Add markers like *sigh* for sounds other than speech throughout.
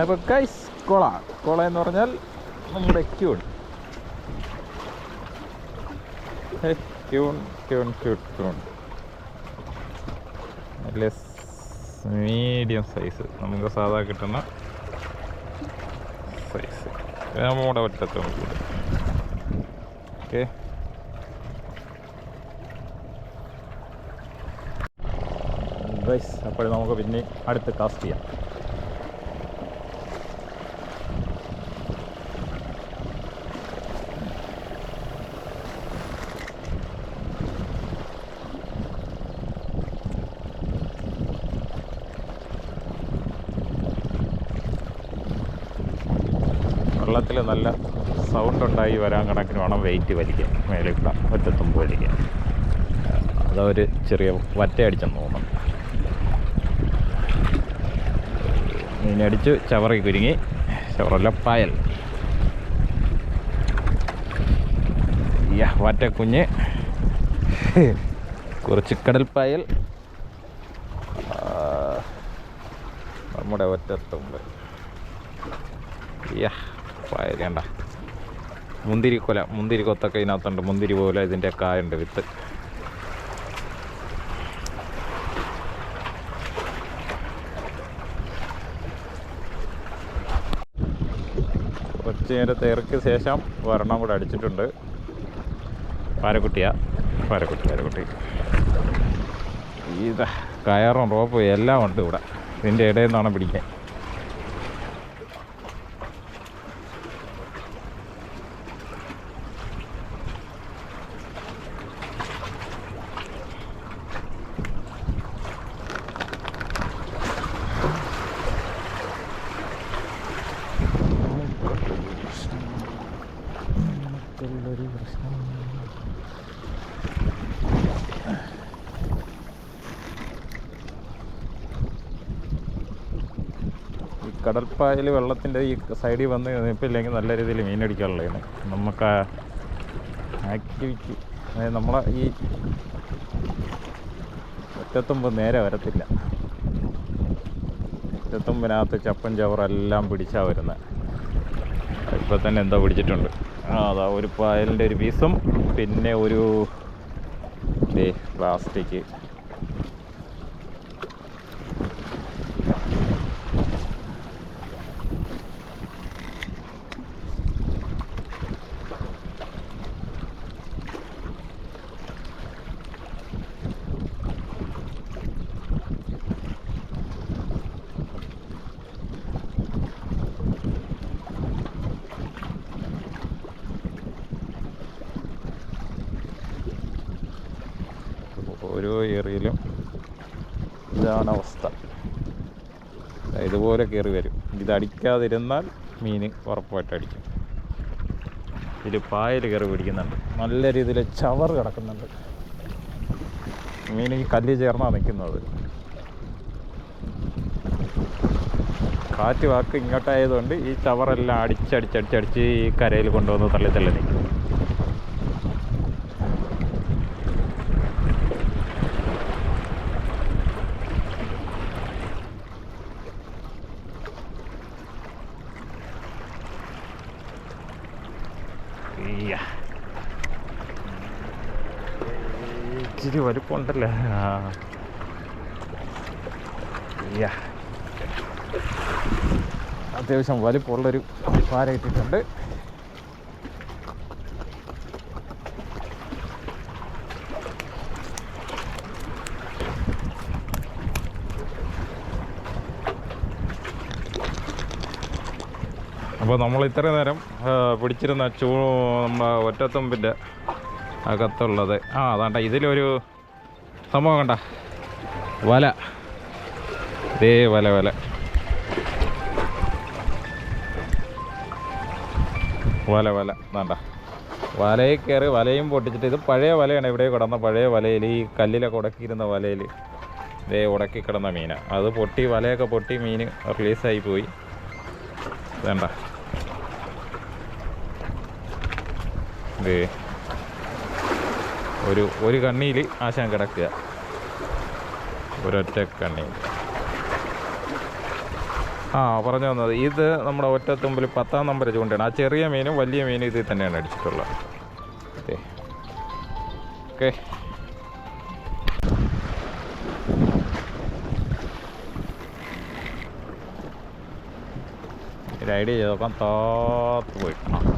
അപ്പോൾ കൈസ് കൊള. കൊള എന്ന് പറഞ്ഞാൽ നമ്മുടെ ക്യൂൺ ക്യൂൺ ക്യൂൺ ക്യൂൺ ക്യൂൺ നല്ല മീഡിയം സൈസ് നമുക്ക് സാധാ കിട്ടുന്ന സൈസ് നമ്മുടെ നോക്കിയിട്ട് ഓക്കെ ഗൈസ് അപ്പോൾ നമുക്ക് പിന്നെ അടുത്ത് കാസ്റ്റ് ചെയ്യാം. വെള്ളത്തിൽ നല്ല സൗണ്ട് ഉണ്ടായി വരാൻ കണക്കിന് വേണം വെയിറ്റ് വലിക്കാൻ. മേളിൽ കൂടെ ഒറ്റത്തുമ്പ് വലിക്കാൻ. അതൊരു ചെറിയ വറ്റയടിച്ചെന്ന് തോന്നുന്നു. മീനടിച്ച് ചവറി കുരുങ്ങി. ചവറല്ല പായൽ. വറ്റക്കുഞ്ഞ് കുറച്ച് കടൽപ്പായൽ പായൽ. നമ്മുടെ ഒറ്റത്തുമ്പ്. യാ. പായൽ മുന്തിരി കൊല മുന്തിരി കൊത്തൊക്കെ ഇതിനകത്തുണ്ട്. മുന്തിരി പോലെ ഇതിന്റെ കായുണ്ട് വിത്ത്. കുറച്ച് നേരം തേർക്ക് ശേഷം വരണം കൂടെ അടിച്ചിട്ടുണ്ട്. പാരക്കുട്ടിയാ. പാരക്കുട്ടി പാരക്കുട്ടി. ഇതാ കയറും റോപ്പും എല്ലാം ഉണ്ട് ഇവിടെ. ഇതിന്റെ ഇടയിൽ നിന്നാണ് പിടിക്കാൻ. ഈ കടൽപ്പായൽ വെള്ളത്തിന്റെ ഈ സൈഡിൽ വന്ന് നിൽപ്പില്ലെങ്കിൽ നല്ല രീതിയിൽ മീനടിക്കാനുള്ളതാണ് നമുക്ക് ആക്ടിവിറ്റി അതായത് നമ്മളെ ഈ ഒറ്റത്തുമ്പ് നേരെ വരത്തില്ല. ഒറ്റത്തുമ്പിനകത്ത് ചപ്പൻ ചവറെല്ലാം പിടിച്ചാണ് വരുന്നത് ഇപ്പം തന്നെ എന്തോ പിടിച്ചിട്ടുണ്ട്. അതാ ഒരു പായലിന്റെ ഒരു പീസും പിന്നെ ഒരു പ്ലാസ്റ്റിക് ഓരോ ഏരിയയിലും ഇതാണ് അവസ്ഥ. ഇതുപോലെ കയറി വരും. ഇതടിക്കാതിരുന്നാൽ മീൻ ഉറപ്പായിട്ട് അടിക്കും. ഇതിൽ പായൽ കയറി പിടിക്കുന്നുണ്ട്. നല്ല രീതിയിൽ ചവർ കിടക്കുന്നുണ്ട്. മീൻ ഈ കല്ല് ചേർന്നാണ് നിൽക്കുന്നത് കാറ്റ് വാക്ക് ഇങ്ങോട്ടായതുകൊണ്ട് ഈ ചവറെല്ലാം അടിച്ചടിച്ചടിച്ചടിച്ച് ഈ കരയിൽ കൊണ്ടുവന്ന് തള്ളി തള്ളി നിൽക്കും. ഇച്ചിരി വലുപ്പമുണ്ടല്ലേ. അത്യാവശ്യം വലിപ്പമുള്ളൊരു പാര ഇട്ടിട്ടുണ്ട് അപ്പോൾ നമ്മൾ ഇത്രയും നേരം പിടിച്ചിരുന്ന ചൂ നമ്മുടെ ഒറ്റത്തുമ്പിന്റെ അകത്തുള്ളത്. ആ അതാണ്ട ഇതിലൊരു സംഭവം കണ്ട. വല. ഇതേ വല വല. വല വല. വേണ്ട വലയിൽ കയറി വലയും പൊട്ടിച്ചിട്ട് ഇത് പഴയ വലയാണ് ഇവിടെ കിടന്ന പഴയ വലയിൽ ഈ കല്ലിലൊക്കെ ഉടക്കിയിരുന്ന വലയിൽ ഇതേ ഉടക്കി കിടന്ന മീനാണ് അത് പൊട്ടി വലയൊക്കെ പൊട്ടി മീൻ റിലീസായി പോയി. വേണ്ട ദേ. ഒരു ഒരു കണ്ണിയിൽ ആശാൻ കിടക്കുക. ഒരൊറ്റ കണ്ണിയിൽ ആ പറഞ്ഞു വന്നത് ഇത് നമ്മുടെ ഒറ്റത്തുമ്പിൽ പത്താം നമ്പർ ചൂണ്ടയാണ്. ആ ചെറിയ മീനും വലിയ മീനും ഇതിൽ തന്നെയാണ് അടിച്ചിട്ടുള്ളത്. Okay okay. ഒരു ഐഡിയ ചെയ്ത് നോക്കാം. താത്ത്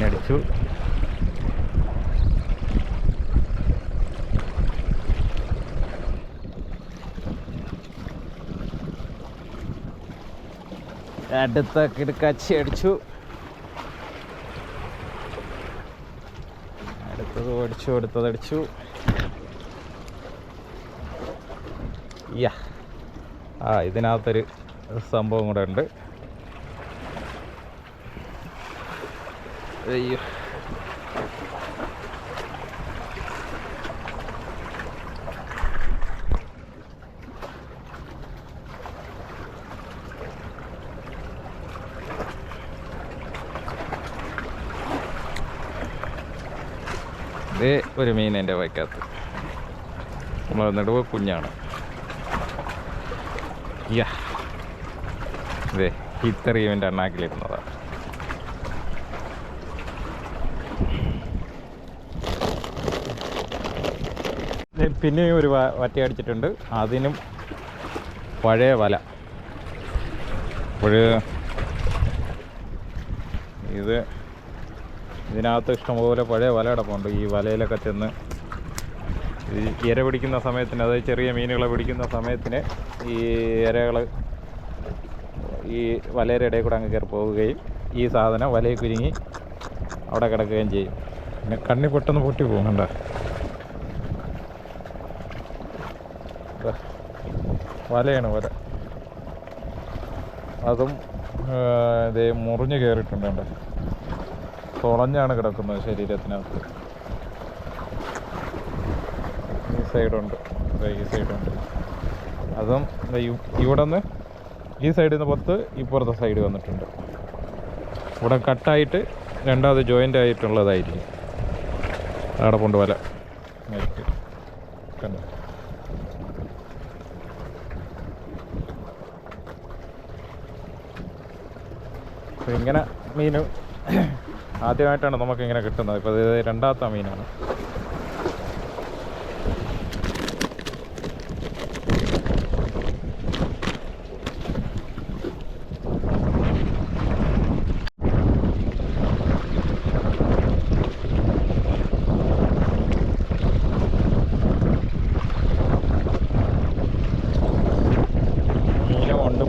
മീനടിച്ചു അടുത്ത കിടക്കാച്ചി അടിച്ചു. അടുത്തത് ഓടിച്ചു അടുത്തത് അടിച്ചു. യാ. ആ ഇതിനകത്തൊരു സംഭവം കൂടെ ഉണ്ട്. അയ്യോ ഇത് ഒരു മീൻ എന്റെ വയ്ക്കകത്ത് നമ്മൾ നെടുവ് കുഞ്ഞാണ്. യാ. ഇതേ ഇത്രയും എന്റെ അണ്ണാക്കിലിരുന്നതാണ് പിന്നെയും ഒരു വറ്റ അടിച്ചിട്ടുണ്ട്. അതിനും പഴയ വല. അപ്പോൾ ഇത് ഇതിനകത്ത് ഇഷ്ടംപോലെ പഴയ വല കിടപ്പുണ്ട്. ഈ വലയിലൊക്കെ ചെന്ന് ഇര പിടിക്കുന്ന സമയത്തിന് അതായത് ചെറിയ മീനുകളെ പിടിക്കുന്ന സമയത്തിന് ഈ ഇരകൾ ഈ വലയുടെ ഇടയിൽ കൂടെ അങ്ങ് കയറി പോവുകയും ഈ സാധനം വലയിൽ കുരുങ്ങി അവിടെ കിടക്കുകയും ചെയ്യും. പിന്നെ കണ്ണി പെട്ടെന്ന് പൊട്ടി പോകും കണ്ടോ ദാ, വലയാണ് വല അതും ഇതേ മുറിഞ്ഞ് കയറിയിട്ടുണ്ട് തുളഞ്ഞാണ് കിടക്കുന്നത് ശരീരത്തിനകത്ത്. ഈ സൈഡുണ്ട്. ഈ സൈഡുണ്ട്. അതും ഇവിടെ നിന്ന് ഈ സൈഡിൽ നിന്ന് പുറത്ത് ഇപ്പുറത്തെ സൈഡ് വന്നിട്ടുണ്ട്. ഇവിടെ കട്ടായിട്ട് രണ്ടാമത് ജോയിന്റ് ആയിട്ടുള്ളതായിരിക്കും. അവിടെ കൊണ്ട് വല. കണ്ടോ? അപ്പോൾ ഇങ്ങനെ മീൻ *clears throat* ആദ്യമായിട്ടാണ് നമുക്ക് ഇങ്ങനെ കിട്ടുന്നത്. ഇപ്പോൾ ഇത് രണ്ടാമത്തെ മീനാണ്. മീനുമുണ്ട്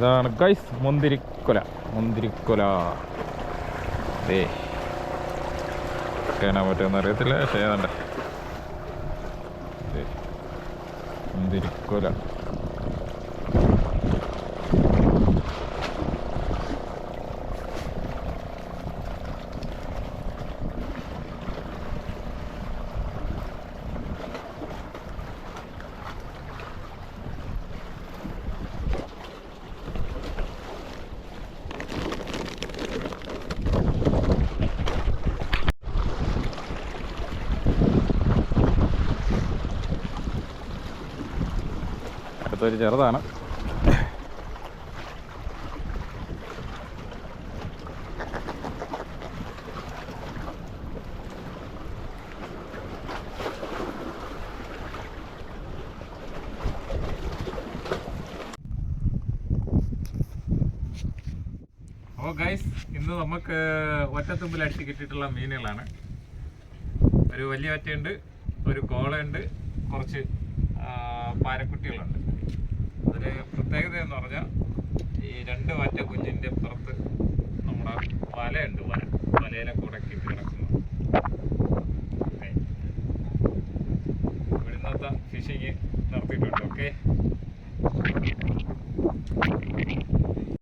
ഇതാണ് ഗൈസ് മുന്തിരിക്കൊല മുന്തിരിക്കൊല. ദേ. കാണാൻ പറ്റുമെന്ന് അറിയത്തില്ല പക്ഷേ ഏതാണ്ട്. മുന്തിരിക്കൊല. അടുത്തൊരു ചെറുതാണ്. നമുക്ക് ഒറ്റത്തുമ്പിൽ അടിച്ച് കിട്ടിയിട്ടുള്ള മീനുകളാണ്. ഒരു വലിയ ഒറ്റയുണ്ട് ഒരു കോളയുണ്ട് കുറച്ച് പാരക്കുട്ടികളുണ്ട് അതിൽ പ്രത്യേകത എന്ന് പറഞ്ഞാൽ ഈ രണ്ട് വറ്റ കുഞ്ഞിന്റെ പുറത്ത്